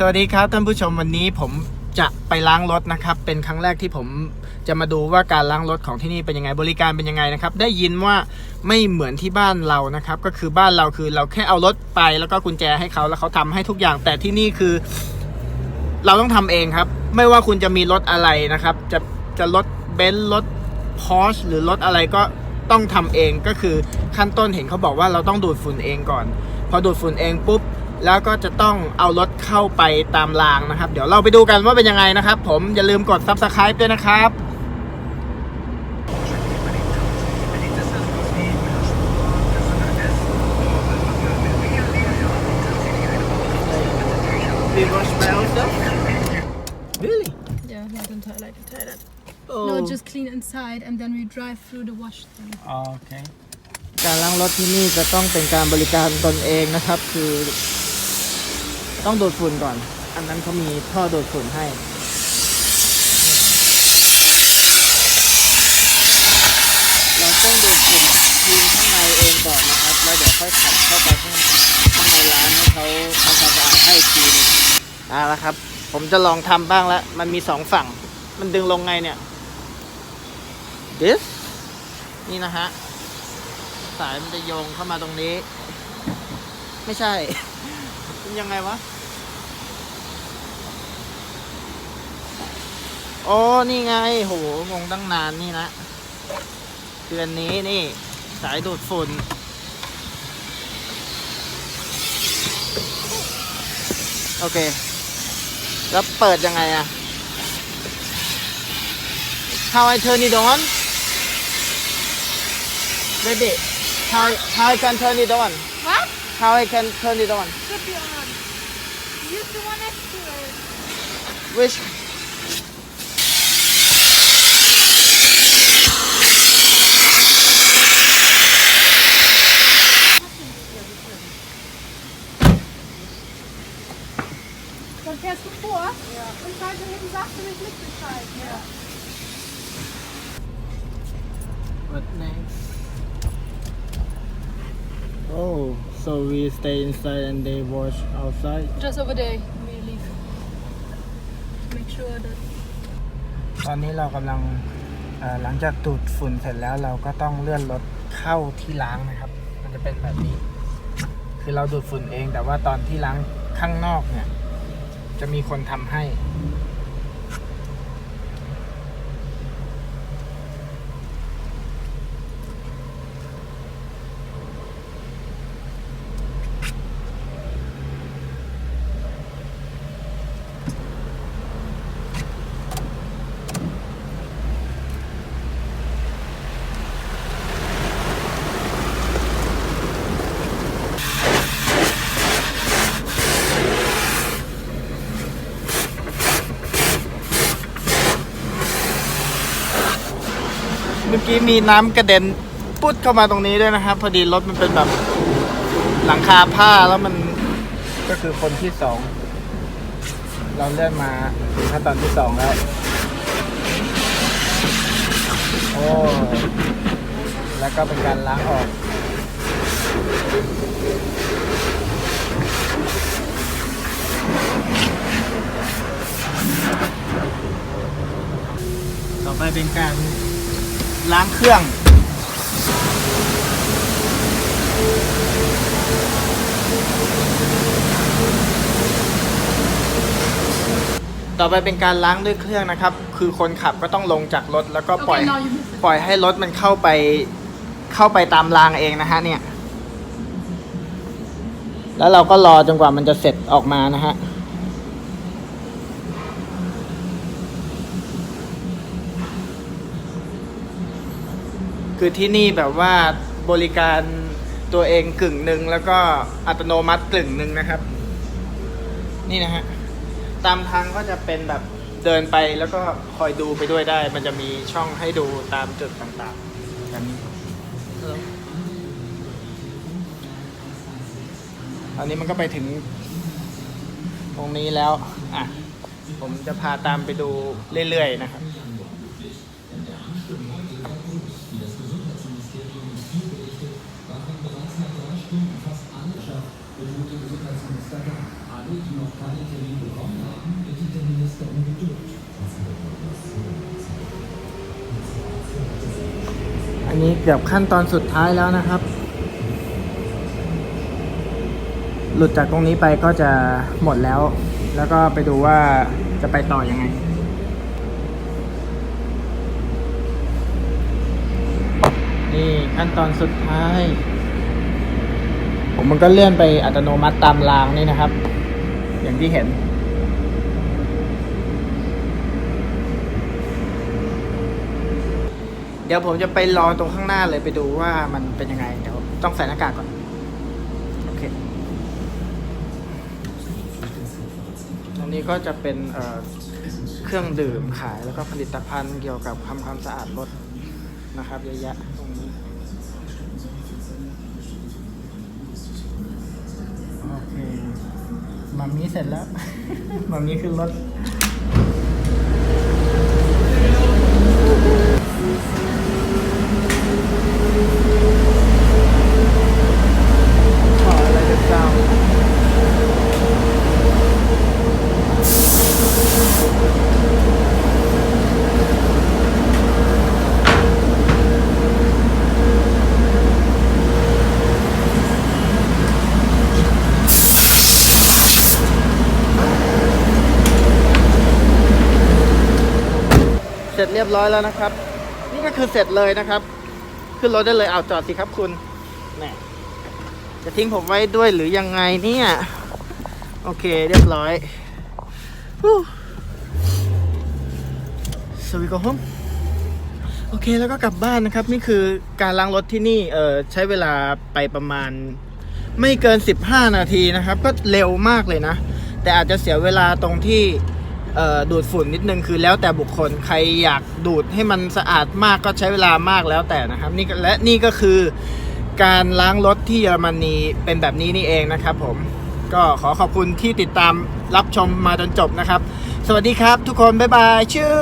สวัสดีครับท่านผู้ชมวันนี้ผมจะไปล้างรถนะครับ เป็นครั้งแรกที่ผมจะมาดูว่าการล้างรถของที่นี่เป็นยังไงบริการเป็นยังไงนะครับ ได้ยินว่าไม่เหมือนที่บ้านเรานะครับ ก็คือบ้านเราคือเราแค่เอารถไปแล้วก็กุญแจให้เขาแล้วเขาทำให้ทุกอย่าง แต่ที่นี่คือ เราต้องทำเองครับ ไม่ว่าคุณจะมีรถอะไรนะครับ จะจะรถเบนซ์รถพอร์ชหรือรถอะไรก็ต้องทำเองก็คือขั้นต้นเห็นเขาบอกว่าเราต้องดูดฝุ่นเองก่อน พอดูดฝุ่นเองปุ๊บ แล้วก็จะต้องเอารถเข้าไปตามรางนะครับ เดี๋ยวเราไปดูกันว่าเป็นยังไงนะครับ ผมอย่าลืมกด subscribe ด้วยนะครับ Really? Yeah, not in Thailand, in Thailand. Oh. No, just clean inside and then we drive through the wash thing. โอเคการล้างรถที่นี่จะต้องเป็นการบริการตนเองนะครับ คือ ต้องโดดฝุ่นก่อน อันนั้นเขามีท่อโดดฝุ่นให้ เราต้องโดดฝุ่นยืนข้างในเองก่อนนะครับ แล้วเดี๋ยวค่อยขับเข้าไปข้างข้างในร้านให้เขาทำความสะอาดให้อีกทีหนึงเอาละครับ ผมจะลองทำบ้างแล้วมันมีสองฝั่ง มันดึงลงไงเนี่ย this นี่นะฮะ สายมันจะโยงเข้ามาตรงนี้ ไม่ใช่ เป็นยังไงวะ โอ้นี่ไง โห งงตั้งนานนี่นะ เดือนนี้นี่ สายดูดฝุ่น โอเค แล้วเปิดยังไงอะ How I turn it on Baby How how I can turn it on What? How I can turn it on Should be on. Use the one next to it. Which und schalte hinten sagst du nicht mitgeschaltet. Ja. What next Oh so we stay inside and they wash outside Just over there we leave. Make sure that ตอนนี้เรากำลังเอ่อหลังจากดูดฝุ่นเสร็จแล้วเราก็ต้องเลื่อนรถเข้าที่ล้างนะครับ มันจะเป็นแบบนี้ คือเราดูดฝุ่นเองแต่ว่าตอนที่ล้างข้างนอกเนี่ย จะมีคนทำให้ มื่อกี้มีน้ำกระเด็นปุ๊ดเข้ามาตรงนี้ด้วยนะครับ พอดีรถมันเป็นแบบหลังคาผ้าแล้วมันก็คือคนที่สองเราเลื่อนมาถึงขั้นตอนที่สองแล้ว โอ้ แล้วก็เป็นการล้างออก ต่อไปเป็นการ ล้างเครื่อง ต่อไปเป็นการล้างด้วยเครื่องนะครับ คือคนขับก็ต้องลงจากรถแล้วก็ปล่อย Okay, now you move it. ปล่อยให้รถมันเข้าไป เข้าไปตามรางเองนะฮะเนี่ย แล้วเราก็รอจนกว่ามันจะเสร็จออกมานะฮะ คือที่นี่แบบว่าบริการตัวเองกึ่งหนึ่งแล้วก็อัตโนมัติกึ่งหนึ่งนะครับ นี่นะฮะตามทางก็จะเป็นแบบเดินไปแล้วก็คอยดูไปด้วยได้ มันจะมีช่องให้ดูตามจุดต่างๆแบบนี้อันนี้มันก็ไปถึง ตรงนี้แล้ว อะ ผมจะพาตามไปดูเรื่อยๆนะครับ อันนี้เกือบขั้นตอนสุดท้ายแล้วนะครับ หลุดจากตรงนี้ไปก็จะหมดแล้ว แล้วก็ไปดูว่าจะไปต่อยังไงนี่ขั้นตอนสุดท้าย ผมมันก็เลื่อนไปอัตโนมัติตามรางนี่นะครับ อย่างที่เห็น เดี๋ยวผมจะไปรอตรงข้างหน้าเลยไปดูว่ามันเป็นยังไง เดี๋ยวต้องใส่หน้ากากก่อน โอเคอันนี้ก็จะเป็นเเครื่องดื่มขายแล้วก็ผลิตภัณฑ์เกี่ยวกับทำความสะอาดรถนะครับเยอะแยะ มามีเสร็จแล้ว มามีขึ้นรถ ขออะไรเด็ดเจ้า เสร็จเรียบร้อยแล้วนะครับ นี่ก็คือเสร็จเลยนะครับ ขึ้นรถได้เลยเอาจอดสิครับคุณแหมจะทิ้งผมไว้ด้วยหรือยังไงเนี่ย โอเคเรียบร้อยสวัสดีครับโอเคแล้วก็กลับบ้านนะครับ นี่คือการล้างรถที่นี่เออใช้เวลาไปประมาณ ไม่เกิน 15 นาทีนะครับ ก็เร็วมากเลยนะ แต่อาจจะเสียเวลาตรงที่ ดูดฝุ่นนิดนึงคือแล้วแต่บุคคลใครอยากดูดให้มันสะอาดมากก็ใช้เวลามากแล้วแต่นะครับนี่และนี่ก็คือการล้างรถที่เยอรมนีเป็นแบบนี้นี่เองนะครับ ผมก็ขอขอบคุณที่ติดตามรับชมมาจนจบนะครับ สวัสดีครับทุกคน บ๊ายบาย ชื่อ